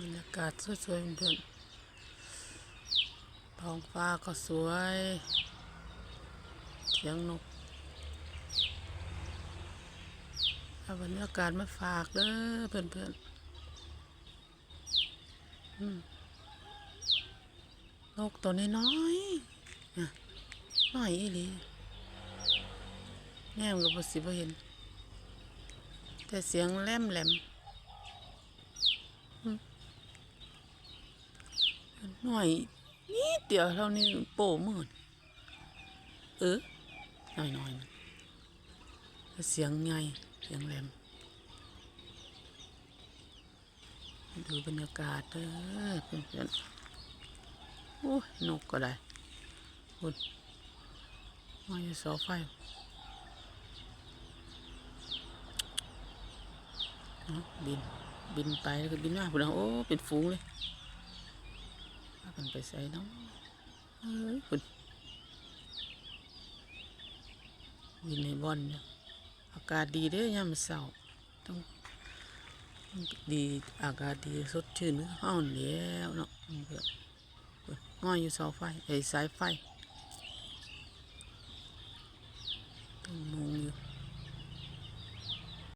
บรรยากาศสวยๆเพื่อนๆท้องฟ้าก็สวยเสียงนกเอาบรรยากาศมาฝากเด้อเพื่อนๆอืมนกตัวน้อยๆน้อยอีหลีแง่มก็บ่สิบ่เห็น แต่เสียงแหลมแหลม หน่อยนิดเดียวเท่านี้โป้มืดเออหน่อยหน่อยเสียงไงเสียงแหลมดูบรรยากาศเด้อเพื่อนๆโอ้ยนกก็ได้คุดมาอยู่เสาไฟบิน บินไปแล้วก็บินมาพุ่นะโอ้ เป็นฝูงเลย มันไปใส่น้องเฮ้ยพุ่นบินในบอลเนี่ยอากาศดีเด้ยามเสาต้องต้องดีอากาศดีสดชื่นห้อนแล้วเนาะง่อยอยู่เสาไฟไอ้สายไฟ